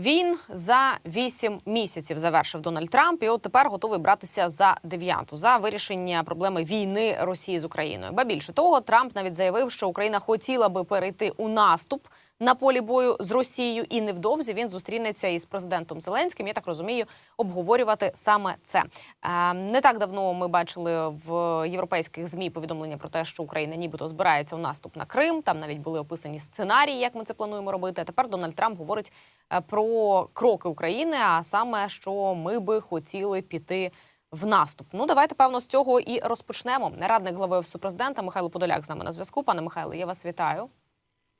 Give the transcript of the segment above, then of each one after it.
Він за вісім місяців завершив Дональд Трамп, і от тепер готовий братися за дев'яту за вирішення проблеми війни Росії з Україною. Ба більше того, Трамп навіть заявив, що Україна хотіла би перейти у наступ на полі бою з Росією, і невдовзі він зустрінеться із президентом Зеленським. Я так розумію, обговорювати саме це. Е, Не так давно ми бачили в європейських змі повідомлення про те, що Україна нібито збирається у наступ на Крим. Там навіть були описані сценарії, як ми це плануємо робити. А тепер Дональд Трамп говорить е, про кроки України, а саме що ми би хотіли піти. В наступ. Ну давайте певно з цього і розпочнемо. Радник глави офісу президента Михайло Подоляк з нами на зв'язку. Пане Михайло, я вас вітаю.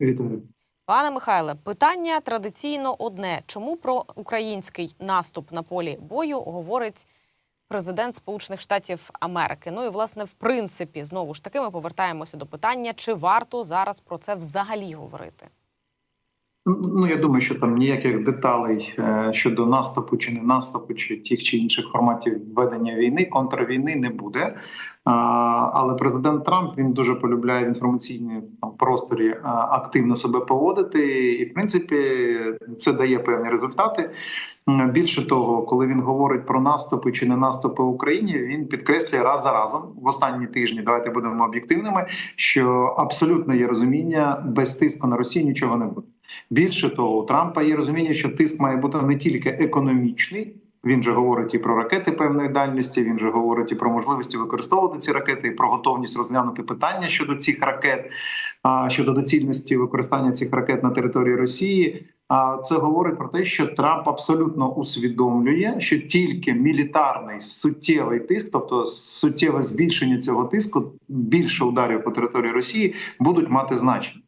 Вітаю. Пане Михайле, питання традиційно одне: чому про український наступ на полі бою говорить президент Сполучених Штатів Америки? Ну і власне, в принципі, знову ж таки, ми повертаємося до питання, чи варто зараз про це взагалі говорити? Ну я думаю, що там ніяких деталей е, щодо наступу чи не наступу, чи тих чи інших форматів ведення війни, контрвійни не буде. Але президент Трамп він дуже полюбляє в інформаційному там, просторі е, активно себе поводити, і в принципі це дає певні результати. Більше того, коли він говорить про наступи чи не наступи Україні, він підкреслює раз за разом в останні тижні. Давайте будемо об'єктивними, що абсолютно є розуміння без тиску на Росію нічого не буде. Більше того, у Трампа є розуміння, що тиск має бути не тільки економічний. Він же говорить і про ракети певної дальності. Він же говорить і про можливості використовувати ці ракети, і про готовність розглянути питання щодо цих ракет, а, щодо доцільності використання цих ракет на території Росії. А це говорить про те, що Трамп абсолютно усвідомлює, що тільки мілітарний суттєвий тиск, тобто суттєве збільшення цього тиску, більше ударів по території Росії будуть мати значення.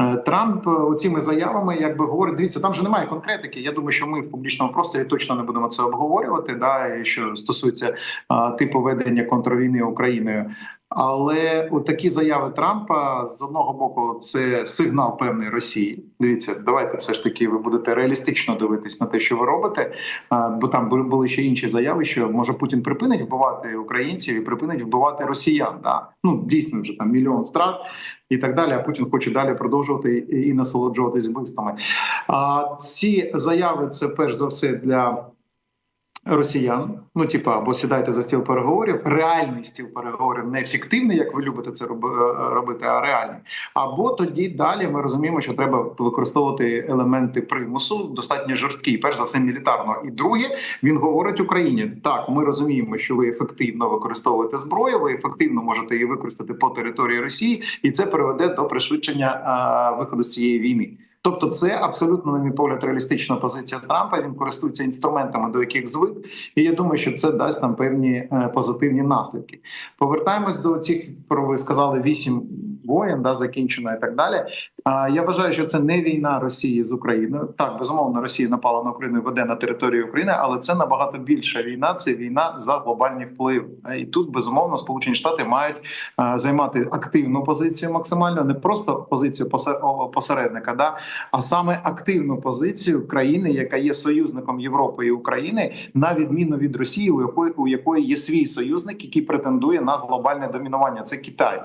Е, Трамп е, оціми заявами, якби говорить, дивіться, там же немає конкретики. Я думаю, що ми в публічному просторі точно не будемо це обговорювати. Да, і що стосується а, типу ведення контрвійни Україною. Але такі заяви Трампа з одного боку це сигнал певної Росії. Дивіться, давайте все ж таки ви будете реалістично дивитись на те, що ви робите. Бо там були- ще інші заяви, що може Путін припинить вбивати українців і припинить вбивати росіян. Да? Ну дійсно вже там мільйон втрат і так далі. А Путін хоче далі продовжувати і насолоджуватись вбивствами. А ці заяви це перш за все для. Росіян, ну типа, або сідайте за стіл переговорів. Реальний стіл переговорів не фіктивний, як ви любите це е, робити, а реальний. Або тоді далі ми розуміємо, що треба використовувати елементи примусу, достатньо жорсткі, перш за все мілітарно. І друге, він говорить Україні: так, ми розуміємо, що ви ефективно використовуєте зброю, ви ефективно можете її використати по території Росії, і це приведе до пришвидшення а, виходу з цієї війни. Тобто, це абсолютно, на мій погляд, реалістична позиція Трампа. Він користується інструментами, до яких звик, і я думаю, що це дасть нам певні е, позитивні наслідки. Повертаємось до цих про ви сказали вісім воєн, да закінчено і так далі. А я вважаю, що це не війна Росії з Україною. Так, безумовно, Росія напала на Україну, і веде на територію України, але це набагато більша війна. Це війна за глобальні впливи. Е, І тут безумовно Сполучені Штати мають е, займати активну позицію максимально, не просто позицію посе- посередника, да а саме активну позицію країни, яка є союзником Європи і України, на відміну від Росії, у якої у якої є свій союзник, який претендує на глобальне домінування. Це Китай.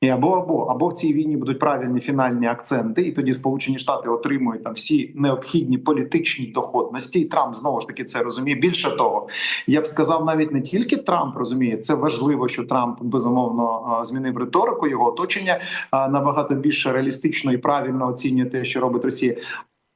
І або або або в цій війні будуть правильні фінальні акценти, і тоді Сполучені Штати отримують там всі необхідні політичні доходності. І Трамп знову ж таки це розуміє. Більше того, я б сказав, навіть не тільки Трамп розуміє, це важливо, що Трамп безумовно змінив риторику. Його оточення набагато більше реалістично і правильно оцінює те, що робить Росія.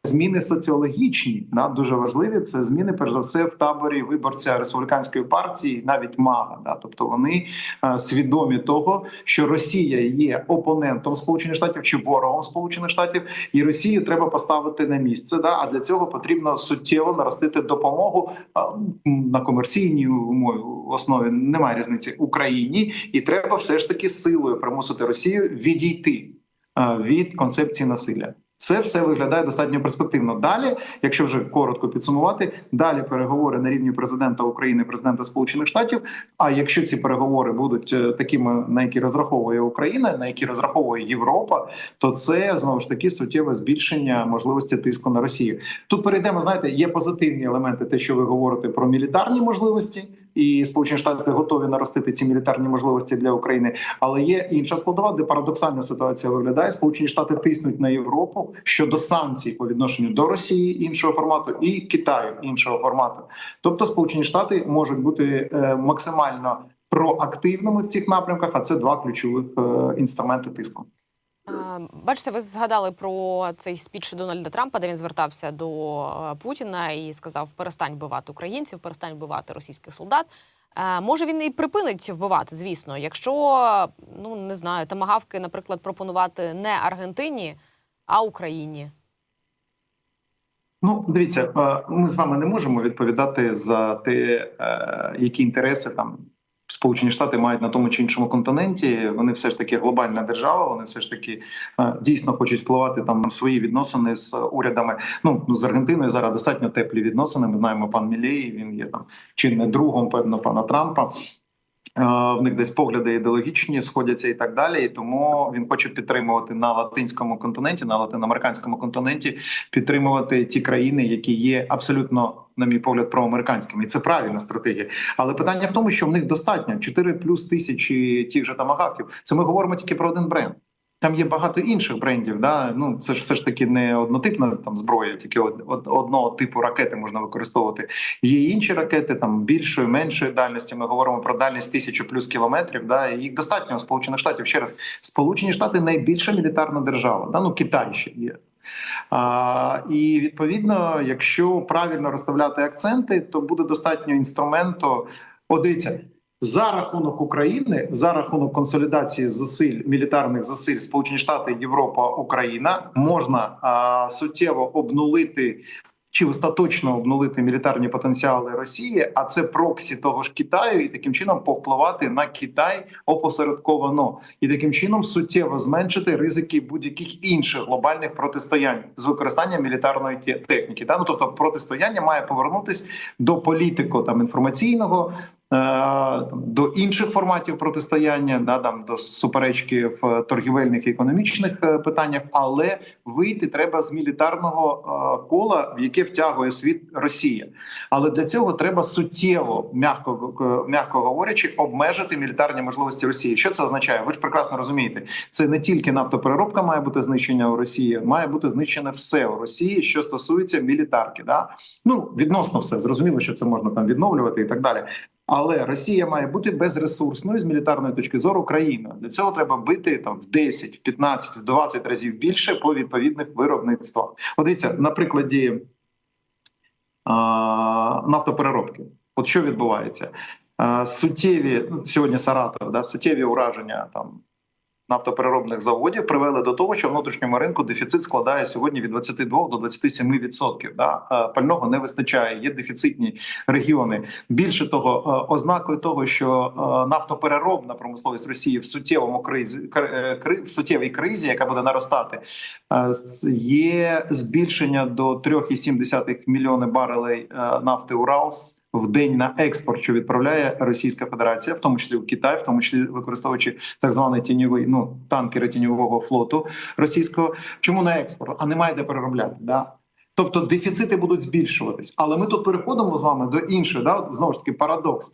Зміни соціологічні да, дуже важливі. Це зміни, перш за все, в таборі виборця республіканської партії, навіть МАГА. Да, тобто вони е, свідомі того, що Росія є опонентом Сполучених Штатів чи ворогом Сполучених Штатів, і Росію треба поставити на місце. Да, а для цього потрібно суттєво наростити допомогу е, на комерційній умові основі. Немає різниці Україні, і треба все ж таки силою примусити Росію відійти е, від концепції насилля. Це все виглядає достатньо перспективно. Далі, якщо вже коротко підсумувати, далі переговори на рівні президента України, президента Сполучених Штатів. А якщо ці переговори будуть е, такими, на які розраховує Україна, на які розраховує Європа, то це знову ж таки суттєве збільшення можливості тиску на Росію. Тут перейдемо. Знаєте, є позитивні елементи, те, що ви говорите про мілітарні можливості, і Сполучені Штати готові наростити ці мілітарні можливості для України. Але є інша складова, де парадоксальна ситуація виглядає. Сполучені Штати тиснуть на Європу щодо санкцій по відношенню до Росії іншого формату і Китаю іншого формату. Тобто, Сполучені Штати можуть бути е, максимально проактивними в цих напрямках, а це два ключових е, інструменти тиску. Е, Бачите, ви згадали про цей спіч Дональда Трампа, де він звертався до е, Путіна і сказав: перестань вбивати українців, перестань вбивати російських солдат. Е, Може він і припинить вбивати, звісно, якщо ну не знаю, тамагавки, наприклад, пропонувати не Аргентині, а Україні. Ну, дивіться, ми з вами не можемо відповідати за те, які інтереси там Сполучені Штати мають на тому чи іншому континенті. Вони все ж таки глобальна держава. Вони все ж таки е, дійсно хочуть впливати там на свої відносини з урядами. Ну ну з Аргентиною зараз достатньо теплі відносини. Ми знаємо пан Мілей. Він є там чинним другом, певно, пана Трампа. Е, В них десь погляди ідеологічні сходяться і так далі. І тому він хоче підтримувати на латинському континенті, на латиноамериканському континенті, підтримувати ті країни, які є абсолютно, на мій погляд, проамериканськими. І це правильна стратегія. Але питання в тому, що в них достатньо 4 плюс тисячі тих же тамагавків. Це ми говоримо тільки про один бренд. Там є багато інших брендів. Да? Ну це ж все ж таки не однотипна там зброя, тільки од, од, одного типу ракети можна використовувати. Є інші ракети там більшої, меншої дальності. Ми говоримо про дальність тисячу плюс кілометрів. Да? І їх достатньо у Сполучених Штатів. Ще раз, Сполучені Штати найбільша мілітарна держава. Да? Ну Китай ще є. А, і відповідно, якщо правильно розставляти акценти, то буде достатньо інструменту. О, за рахунок України, за рахунок консолідації зусиль мілітарних зусиль Сполучені Штати, Європа, Україна можна а, суттєво обнулити. Чи остаточно обнулити мілітарні потенціали Росії, а це проксі того ж Китаю, і таким чином повпливати на Китай опосередковано, і таким чином суттєво зменшити ризики будь-яких інших глобальних протистоянь з використанням мілітарної те- техніки. Да? Ну, тобто протистояння має повернутись до політико там інформаційного. Е, До інших форматів протистояння, да там до суперечки в торгівельних і економічних е, питаннях, але вийти треба з мілітарного е, кола, в яке втягує світ Росія. Але для цього треба суттєво, м'яко м'яко говорячи, обмежити мілітарні можливості Росії. Що це означає? Ви ж прекрасно розумієте, це не тільки нафтопереробка має бути знищена у Росії, має бути знищене все у Росії, що стосується мілітарки. Да? Ну відносно все зрозуміло, що це можна там відновлювати і так далі. Але Росія має бути безресурсною з мілітарної точки зору країною. Для цього треба бити там в 10, в 15, в 20 разів більше по відповідних виробництвах. От дивіться, на прикладі а, нафтопереробки. От що відбувається? А, суттєві ну, сьогодні Саратов, да, суттєві ураження там нафтопереробних заводів привели до того, що внутрішньому ринку дефіцит складає сьогодні від 22 до 27 відсотків. Да? Е, Пального не вистачає, є дефіцитні регіони. Більше того, е, ознакою того, що е, нафтопереробна промисловість Росії в суттєвому кризі кр- кри- в суттєвій кризі, яка буде наростати, є збільшення до 3,7 мільйони барелей нафти Уралс. В день на експорт, що відправляє Російська Федерація, в тому числі в Китай, в тому числі використовуючи так званий тіньовий ну танкери тіньового флоту російського. Чому на експорт? А немає де переробляти. Да? Тобто дефіцити будуть збільшуватись. Але ми тут переходимо з вами до іншого. Да? Знову ж таки, парадокс.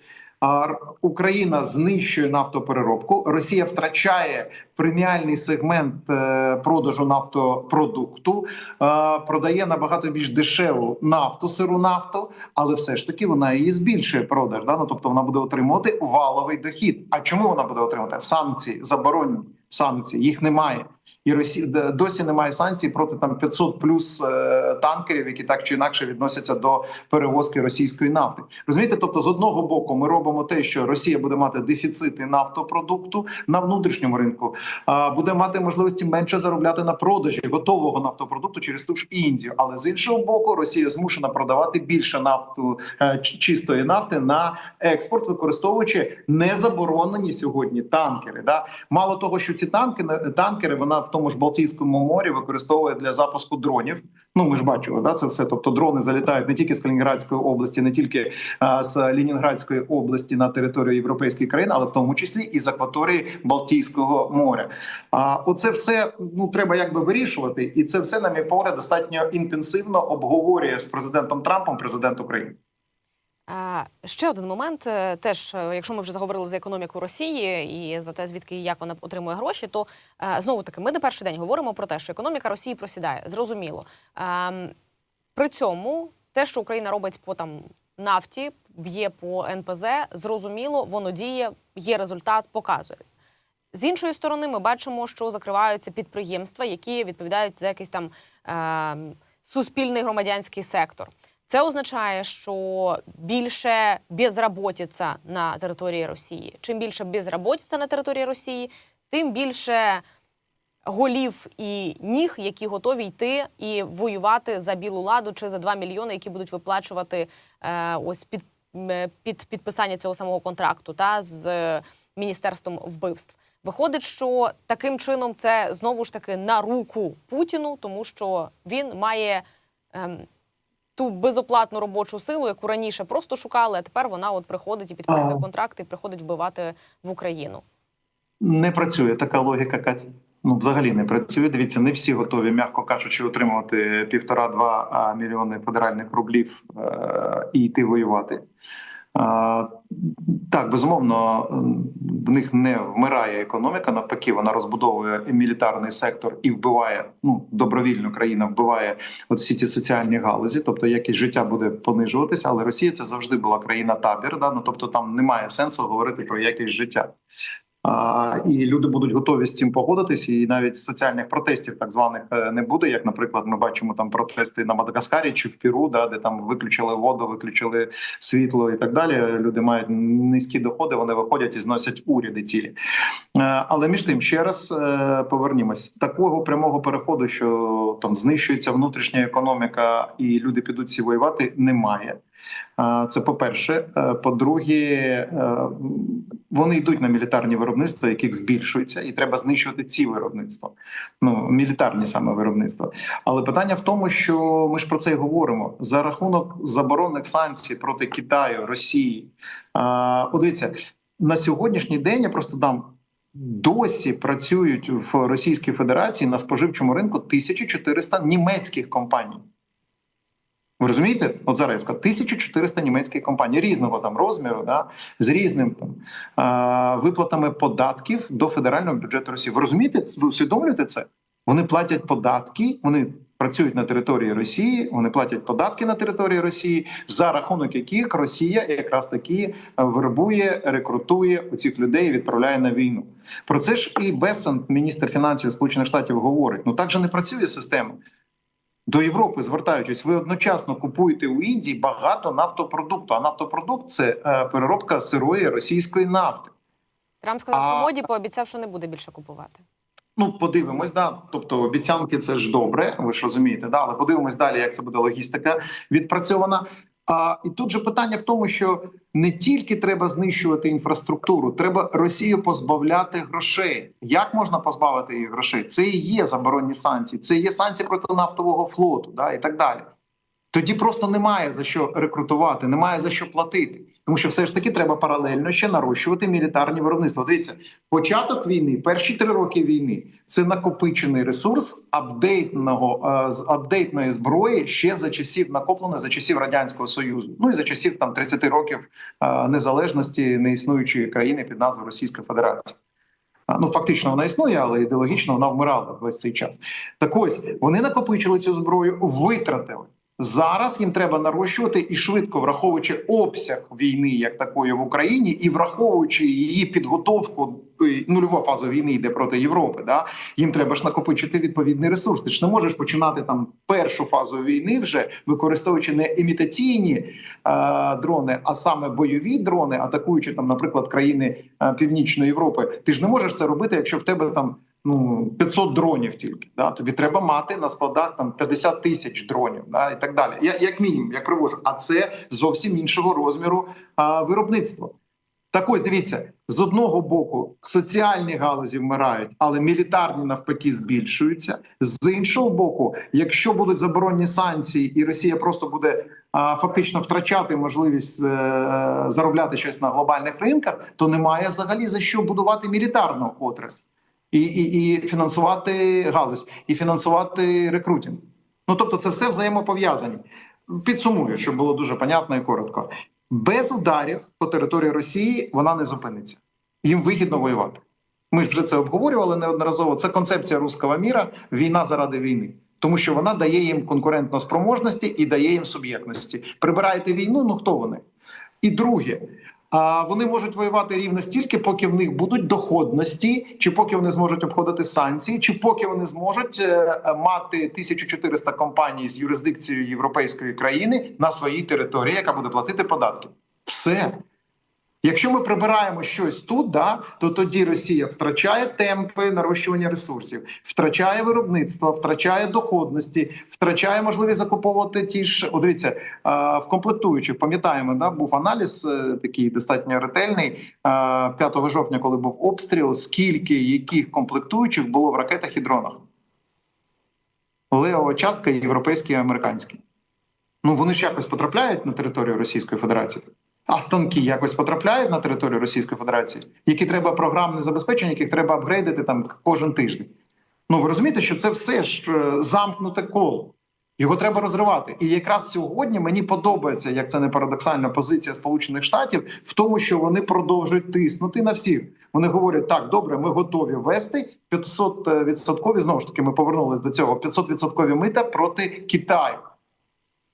Україна знищує нафтопереробку, Росія втрачає преміальний сегмент е, продажу нафтопродукту, е, продає набагато більш дешеву нафту, сиру нафту, але все ж таки вона її збільшує продаж. Да? Ну, тобто вона буде отримувати валовий дохід. А чому вона буде отримувати? Санкції заборонені санкції, їх немає. І Росі... досі немає санкцій проти там 500 плюс е, танкерів, які так чи інакше відносяться до перевозки російської нафти. Розумієте, тобто, з одного боку, ми робимо те, що Росія буде мати дефіцити нафтопродукту на внутрішньому ринку, а буде мати можливості менше заробляти на продажі готового нафтопродукту через ту ж Індію. Але з іншого боку, Росія змушена продавати більше нафту е, чистої нафти на експорт, використовуючи незаборонені сьогодні танкери. Да? Мало того, що ці танки танкери вона в тому ж Балтійському морі використовує для запуску дронів. Ну ми ж бачили, да це все. Тобто дрони залітають не тільки з Калінінградської області, не тільки а, з Ленінградської області на територію європейських країн, але в тому числі і з акваторії Балтійського моря. А оце все ну треба якби вирішувати, і це все, на мій погляд, достатньо інтенсивно обговорює з президентом Трампом президент України. Ще один момент. е, Теж, е, якщо ми вже заговорили за економіку Росії і за те, звідки і як вона отримує гроші, то е, знову таки ми не перший день говоримо про те, що економіка Росії просідає. Зрозуміло. Ем, При цьому те, що Україна робить по там нафті, б'є по НПЗ, зрозуміло, воно діє, є результат, показує. З іншої сторони, ми бачимо, що закриваються підприємства, які відповідають за якийсь там е, суспільний громадянський сектор. Це означає, що більше безработиця на території Росії. Чим більше безработиця на території Росії, тим більше голів і ніг, які готові йти і воювати за білу ладу чи за 2 мільйони, які будуть виплачувати е, ось під, під підписання цього самого контракту та з е, міністерством вбивств. Виходить, що таким чином це знову ж таки на руку Путіну, тому що він має ем, ту безоплатну робочу силу, яку раніше просто шукали, а тепер вона от приходить і підписує А. контракти, і приходить вбивати в Україну. Не працює така логіка, Катя. Ну, взагалі не працює. Дивіться, не всі готові, м'яко кажучи, отримувати півтора-два мільйони федеральних рублів е- і йти воювати. Так, безумовно, в них не вмирає економіка. Навпаки, вона розбудовує мілітарний сектор і вбиває ну добровільно країна вбиває от всі ці соціальні галузі. Тобто якість життя буде понижуватися, але Росія це завжди була країна табір. Да? Ну тобто там немає сенсу говорити про якість життя. І люди будуть готові з цим погодитись, і навіть соціальних протестів так званих е, не буде. Як, наприклад, ми бачимо там протести на Мадагаскарі чи в Піру, да, де там виключили воду, виключили світло і так далі. Люди мають низькі доходи, вони виходять і зносять уряди цілі. Е, Але між тим, ще раз е, повернімось такого прямого переходу, що там знищується внутрішня економіка, і люди підуть всі воювати, немає. Це по-перше. Е, По-друге, е, вони йдуть на мілітарні виробництва, яких збільшується, і треба знищувати ці виробництва. Ну мілітарні саме виробництва. Але питання в тому, що ми ж про це й говоримо за рахунок заборонних санкцій проти Китаю, Росії. Дивіться, на сьогоднішній день я просто дам. Досі працюють в Російській Федерації на споживчому ринку 1400 німецьких компаній. Ви розумієте? От зараз я сказав, 1400 німецьких компаній різного там розміру, да, з різним там виплатами податків до федерального бюджету Росії. Ви розумієте? Ви усвідомлюєте це? Вони платять податки, вони працюють на території Росії, вони платять податки на території Росії, за рахунок яких Росія якраз таки е, вербує, рекрутує у цих людей і відправляє на війну. Про це ж і Бесент, міністр фінансів Сполучених Штатів, говорить: ну так же не працює система. До Європи звертаючись, ви одночасно купуєте у Індії багато нафтопродукту. А нафтопродукт це е, переробка сирої російської нафти. Трамп сказав, А- що моді пообіцяв, що не буде більше купувати. Ну, подивимось, да. Тобто обіцянки це ж добре, ви ж розумієте, да, але подивимось далі, як це буде логістика відпрацьована. А і тут же питання в тому, що не тільки треба знищувати інфраструктуру, треба Росію позбавляти грошей. Як можна позбавити її грошей? Це і є заборонні санкції, це є санкції проти нафтового флоту, да і так далі. Тоді просто немає за що рекрутувати, немає за що платити. Тому що все ж таки треба паралельно ще нарощувати мілітарні виробництва. Дивіться, початок війни, перші три роки війни це накопичений ресурс апдейтного е, з апдейтної зброї ще за часів накопленої за часів радянського союзу. Ну і за часів там 30 років е, незалежності неіснуючої країни під назвою Російська Федерація. Ну, фактично вона існує, але ідеологічно вона вмирала весь цей час. Так ось вони накопичили цю зброю, витратили. Зараз їм треба нарощувати і швидко враховуючи обсяг війни як такої в Україні, і враховуючи її підготовку е, нульова фаза війни йде проти Європи. Да їм треба ж накопичити відповідний ресурс. Ти ж не можеш починати там першу фазу війни, вже використовуючи не імітаційні е, дрони, а саме бойові дрони, атакуючи там, наприклад, країни е, Північної Європи. Ти ж не можеш це робити, якщо в тебе там ну 500 дронів тільки. Да? Тобі треба мати на складах там 50 тисяч дронів, да? і так далі. Я як мінімум, як привожу. А це зовсім іншого розміру а, виробництва. Так ось дивіться, з одного боку соціальні галузі вмирають, але мілітарні навпаки збільшуються. З іншого боку, якщо будуть заборонні санкції, і Росія просто буде а, фактично втрачати можливість е, заробляти щось на глобальних ринках, то немає взагалі за що будувати мілітарну отрасль і, і, і фінансувати галузь, і фінансувати рекрутинг. Ну тобто, це все взаємопов'язані. Підсумую, щоб було дуже понятно і коротко. без ударів по території Росії вона не зупиниться. Їм вигідно воювати. Ми ж вже це обговорювали неодноразово. Це концепція руского міра, війна заради війни, тому що вона дає їм конкурентно спроможності і дає їм суб'єктності. Прибираєте війну, ну хто вони? І друге, вони можуть воювати рівно стільки, поки в них будуть доходності, чи поки вони зможуть обходити санкції, чи поки вони зможуть е, е, мати 1400 компаній з юрисдикцією європейської країни на своїй території, яка буде платити податки. Все. Якщо ми прибираємо щось тут, да, то тоді Росія втрачає темпи нарощування ресурсів, втрачає виробництво, втрачає доходності, втрачає можливість закуповувати ті ж. О, дивіться, в комплектуючих пам'ятаємо, да, був аналіз е, такий достатньо ретельний е, 5 жовтня, коли був обстріл, скільки яких комплектуючих було в ракетах і дронах. Левова частка європейські і американські. Ну вони ж якось потрапляють на територію Російської Федерації. А станки якось потрапляють на територію Російської Федерації, які треба програмне забезпечення, яких треба апгрейдити там кожен тиждень. Ну ви розумієте, що це все ж е, замкнуте коло. Його треба розривати. І якраз сьогодні мені подобається, як це не парадоксальна позиція Сполучених Штатів, в тому, що вони продовжують тиснути на всіх. Вони говорять: так, добре, ми готові ввести 500 відсоткові. Знову ж таки, ми повернулись до цього 500 відсоткові мита проти Китаю.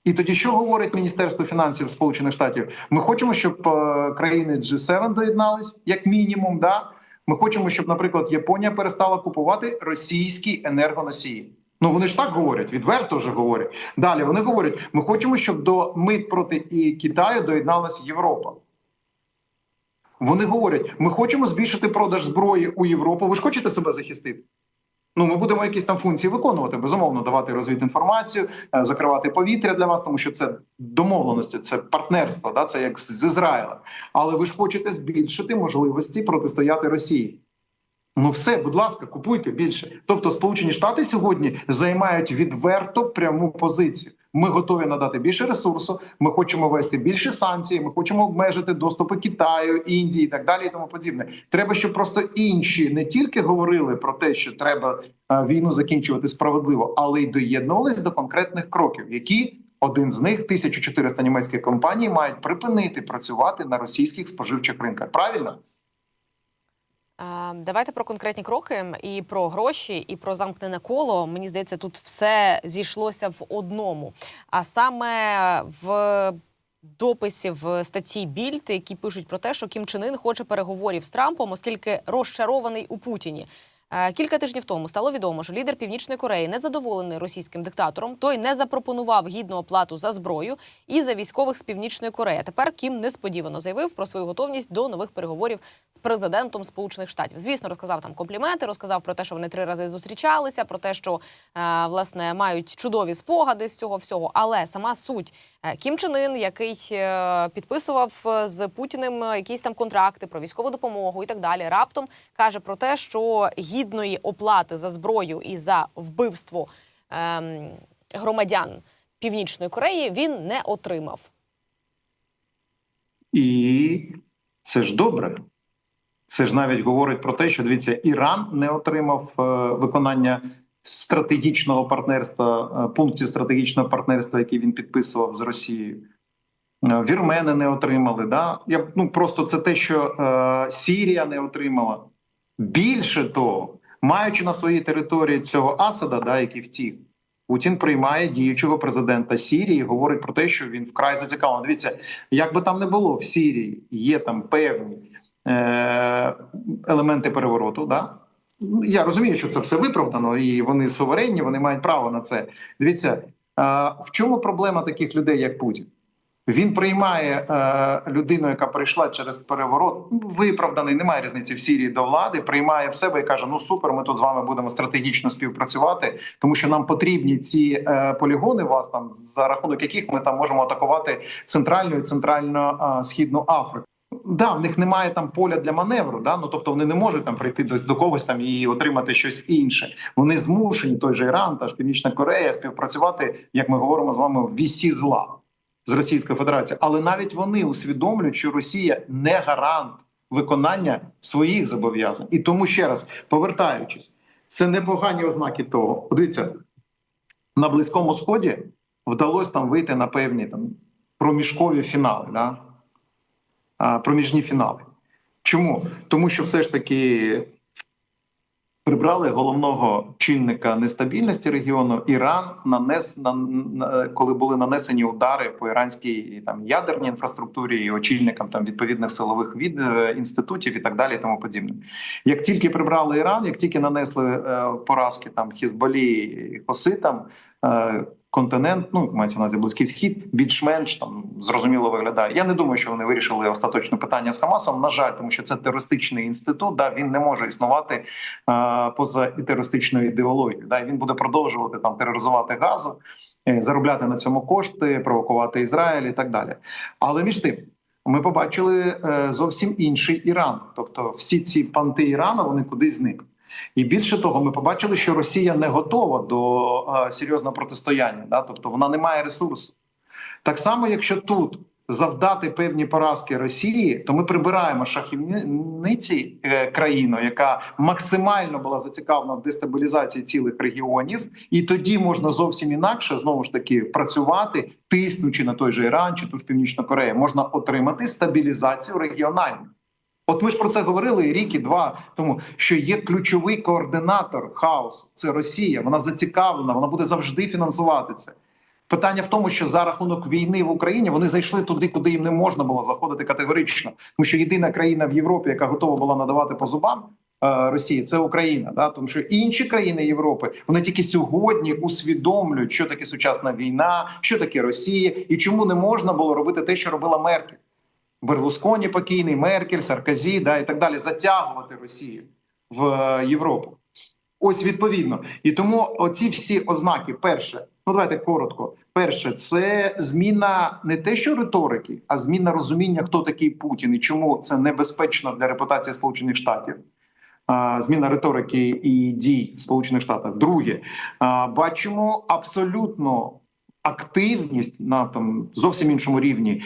І тоді що говорить Міністерство фінансів Сполучених Штатів? Ми хочемо, щоб е, країни G7 доєднались, як мінімум. Да? Ми хочемо, щоб, наприклад, Японія перестала купувати російські енергоносії. Ну вони ж так говорять, відверто вже говорять. Далі вони говорять: ми хочемо, щоб до мит проти Китаю доєдналася Європа. Вони говорять: ми хочемо збільшити продаж зброї у Європу. Ви ж хочете себе захистити? Ну, ми будемо якісь там функції виконувати, безумовно, давати розвід інформацію, закривати повітря для вас, тому що це домовленості, це партнерство, да, це як з Ізраїлем. Але ви ж хочете збільшити можливості протистояти Росії. Ну, все, будь ласка, купуйте більше. Тобто, Сполучені Штати сьогодні займають відверто пряму позицію. Ми готові надати більше ресурсу. Ми хочемо ввести більше санкцій. Ми хочемо обмежити доступи Китаю, Індії і так далі. І тому подібне. Треба, щоб просто інші не тільки говорили про те, що треба е, війну закінчувати справедливо, але й доєднувались до конкретних кроків, які один з них 1400 німецьких компаній мають припинити працювати на російських споживчих ринках. Правильно? Е, Давайте про конкретні кроки і про гроші, і про замкнене коло. Мені здається, тут все зійшлося в одному. А саме в дописі в статті Більд, які пишуть про те, що Кім Чен Ін хоче переговорів з Трампом, оскільки розчарований у Путіні. Е, Кілька тижнів тому стало відомо, що лідер Північної Кореї не задоволений російським диктатором. Той не запропонував гідну оплату за зброю і за військових з Північної Кореї. Тепер Кім несподівано заявив про свою готовність до нових переговорів з президентом Сполучених Штатів. Звісно, розказав там компліменти, розказав про те, що вони три рази зустрічалися, про те, що е, власне мають чудові спогади з цього всього. Але сама суть Е, Кім Чен Ін, який підписував з Путіним якісь там контракти про військову допомогу і так далі, раптом каже про те, що гідної оплати за зброю і за вбивство ем, громадян Північної Кореї він не отримав. І це ж добре. Це ж навіть говорить про те, що дивіться, Іран не отримав е, виконання стратегічного партнерства, е, пунктів стратегічного партнерства, які він підписував з Росією. Е, Вірмени не отримали. Да? Я, ну, просто це те, що е, Сірія не отримала. Більше того, маючи на своїй території цього Асада, да, який втік, Путін приймає діючого президента Сірії, говорить про те, що він вкрай зацікавлений. Дивіться, як би там не було в Сірії, є там певні е- елементи перевороту. Да? Я розумію, що це все виправдано, і вони суверенні, вони мають право на це. Дивіться, е- в чому проблема таких людей, як Путін? Він приймає е, людину, яка прийшла через переворот, ну, виправданий, немає різниці в Сірії до влади. Приймає в себе і каже: Ну супер, ми тут з вами будемо стратегічно співпрацювати, тому що нам потрібні ці е, полігони, вас там за рахунок яких ми там можемо атакувати центральну і центрально-східну Африку. Да, в них немає там поля для маневру, да? ну тобто вони не можуть там прийти до, до когось там і отримати щось інше. Вони змушені, той же Іран та ж Північна Корея, співпрацювати, як ми говоримо з вами, в вісі зла з Російською Федерацією. Але навіть вони усвідомлюють, що Росія не гарант виконання своїх зобов'язань. І тому ще раз повертаючись, це непогані ознаки того. От Дивіться, на Близькому Сході вдалося там вийти на певні там проміжкові фінали. Да? проміжні фінали. Чому? Тому що все ж таки прибрали головного чинника нестабільності регіону. Іран нанес на, на коли були нанесені удари по іранській там ядерній інфраструктурі і очільникам там відповідних силових від е, інститутів і так далі, і тому подібне. Як тільки прибрали Іран, як тільки нанесли е, поразки там Хізбалі і Хоситам, е, континент, ну мається на близький схід, більш-менш там зрозуміло виглядає. Я не думаю, що вони вирішили остаточне питання з Хамасом. На жаль, тому що це терористичний інститут. Да, він не може існувати е, поза і терористичною ідеологією. Да, він буде продовжувати там тероризувати газу, е, заробляти на цьому кошти, провокувати Ізраїль і так далі. Але між тим. Ми побачили е, зовсім інший Іран, тобто всі ці панти Ірану вони кудись зникли. І більше того, ми побачили, що Росія не готова до е, серйозного протистояння, да? тобто вона не має ресурсу. Так само, якщо тут завдати певні поразки Росії, то ми прибираємо шахівниці е, країну, яка максимально була зацікавлена в дестабілізації цілих регіонів, і тоді можна зовсім інакше знову ж таки працювати, тиснучи на той же Іран чи ту ж Північну Корею, можна отримати стабілізацію регіональну. От ми ж про це говорили рік і два тому, що є ключовий координатор хаосу. Це Росія. Вона зацікавлена, вона буде завжди фінансувати це. Питання в тому, що за рахунок війни в Україні вони зайшли туди, куди їм не можна було заходити категорично. Тому що єдина країна в Європі, яка готова була надавати по зубам е, Росії, це Україна. Да? Тому що інші країни Європи вони тільки сьогодні усвідомлюють, що таке сучасна війна, що таке Росія, і чому не можна було робити те, що робила Меркель. Берлусконі покійний, Меркель, Сарказі, да і так далі, затягувати Росію в е, Європу. Ось відповідно. І тому оці всі ознаки, перше, ну давайте коротко. Перше, це зміна не те, що риторики, а зміна розуміння, хто такий Путін і чому це небезпечно для репутації Сполучених Штатів. Зміна риторики і дій в Сполучених Штатах. Друге, бачимо абсолютно активність на там зовсім іншому рівні,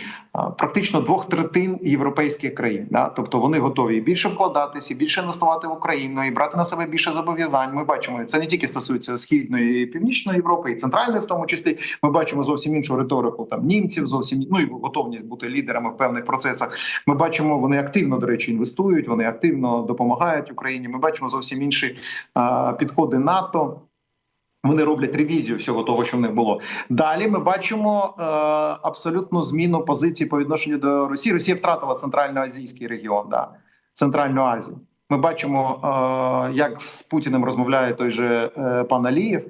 практично двох третин європейських країн. Да? Тобто вони готові більше вкладатися, більше інвестувати в Україну і брати на себе більше зобов'язань. Ми бачимо, це не тільки стосується східної і північної Європи, і центральної, в тому числі. Ми бачимо зовсім іншу риторику там німців, зовсім ну і готовність бути лідерами в певних процесах. Ми бачимо, вони активно до речі інвестують, вони активно допомагають Україні. Ми бачимо зовсім інші а, підходи НАТО. Вони роблять ревізію всього того, що в них було. Далі ми бачимо е, абсолютну зміну позиції по відношенню до Росії. Росія втратила центральноазійський регіон, да, Центральну Азію. Ми бачимо, е, як з Путіним розмовляє той же е, пан Алієв.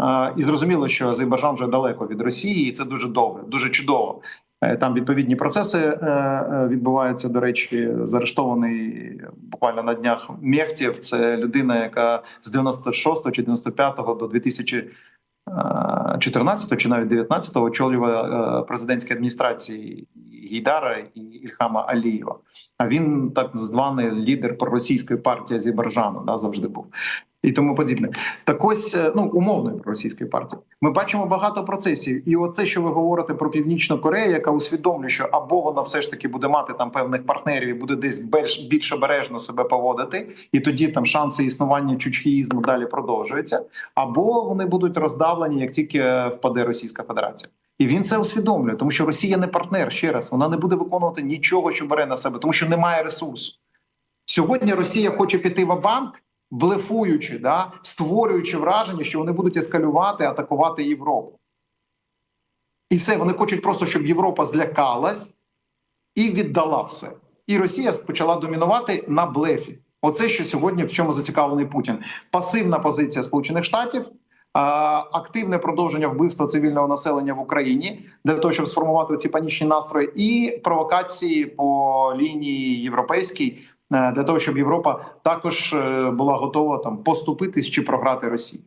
Е, і зрозуміло, що Азербайджан вже далеко від Росії, і це дуже добре, дуже чудово. Е, Там відповідні процеси е, е, відбуваються. До речі, заарештований буквально на днях Мехтєв. Це людина, яка з 96 чи 95 до 2014 чи навіть 19 очолювала президентські адміністрації Гейдара і Ільхама Алієва. А він так званий лідер проросійської партії Азербайджану, да, завжди був. І тому подібне, так ось е, ну умовної російської партії. Ми бачимо багато процесів, і оце, що ви говорите про північну Корею, яка усвідомлює, що або вона все ж таки буде мати там певних партнерів і буде десь більш більш обережно себе поводити, і тоді там шанси існування чучхіїзму далі продовжуються, або вони будуть роздавлені, як тільки е, впаде Російська Федерація. І він це усвідомлює, тому що Росія не партнер ще раз. Вона не буде виконувати нічого, що бере на себе, тому що немає ресурсу. Сьогодні Росія хоче піти в банк, блефуючи, да, створюючи враження, що вони будуть ескалювати, атакувати Європу. І все, вони хочуть просто, щоб Європа злякалась і віддала все. І Росія почала домінувати на блефі. Оце що сьогодні в чому зацікавлений Путін. Пасивна позиція Сполучених Штатів. Активне продовження вбивства цивільного населення в Україні для того, щоб сформувати ці панічні настрої, і провокації по лінії європейській для того, щоб Європа також е, була готова там поступитись чи програти Росії.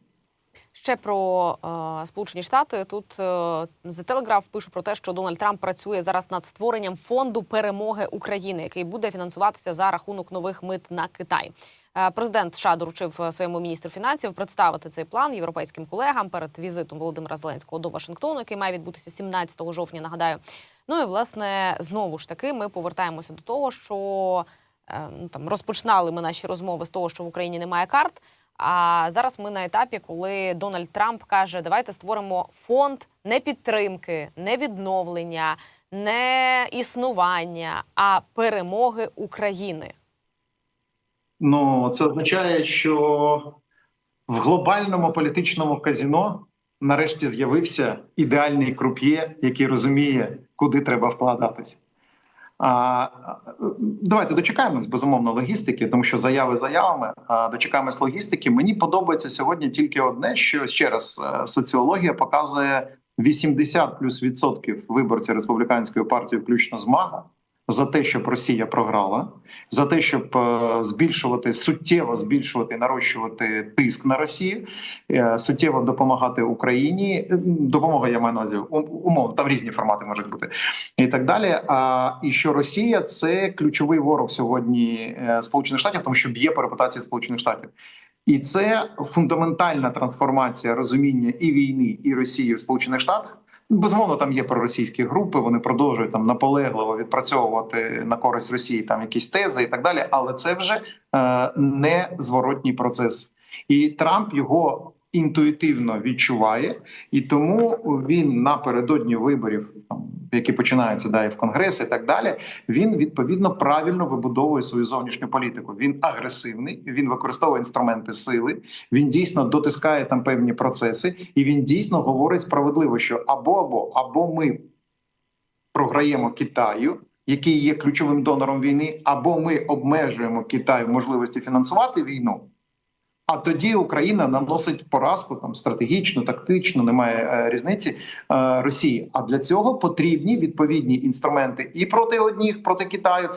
Ще про е, Сполучені Штати тут е, The Telegraph пише про те, що Дональд Трамп працює зараз над створенням фонду перемоги України, який буде фінансуватися за рахунок нових мит на Китай. Е, Президент США доручив е, своєму міністру фінансів представити цей план європейським колегам перед візитом Володимира Зеленського до Вашингтону, який має відбутися 17 жовтня. Нагадаю. Ну і власне знову ж таки ми повертаємося до того, що е, ну, там розпочинали ми наші розмови з того, що в Україні немає карт. А зараз ми на етапі, коли Дональд Трамп каже: давайте створимо фонд не підтримки, не відновлення, не існування, а перемоги України. Ну це означає, що в глобальному політичному казіно нарешті з'явився ідеальний круп'є, який розуміє, куди треба вкладатись. А, давайте дочекаємось безумовно логістики, тому що заяви заявами. А дочекаємось логістики. Мені подобається сьогодні тільки одне: що ще раз е, соціологія показує 80 плюс відсотків виборців республіканської партії, включно з МАГА, за те, щоб Росія програла, за те, щоб е, збільшувати суттєво збільшувати нарощувати тиск на Росію, е, суттєво допомагати Україні. Е, Допомога я маю на увазі ум- там різні формати можуть бути і так далі. А і що Росія це ключовий ворог сьогодні Сполучених Штатів, тому що б'є по репутації Сполучених Штатів. І це фундаментальна трансформація розуміння і війни, і Росії в Сполучених Штатах. Безумовно, там є проросійські групи. Вони продовжують там наполегливо відпрацьовувати на користь Росії там якісь тези і так далі. Але це вже е, не зворотній процес, і Трамп його інтуїтивно відчуває, і тому він напередодні виборів, там які починаються да, і в конгрес, і так далі. Він відповідно правильно вибудовує свою зовнішню політику. Він агресивний, він використовує інструменти сили. Він дійсно дотискає там певні процеси, і він дійсно говорить справедливо, що або або або ми програємо Китаю. Який є ключовим донором війни, або ми обмежуємо Китай в можливості фінансувати війну, а тоді Україна наносить поразку там стратегічну, тактичну, немає е, різниці е, Росії. А для цього потрібні відповідні інструменти і проти одніх, проти Китаю.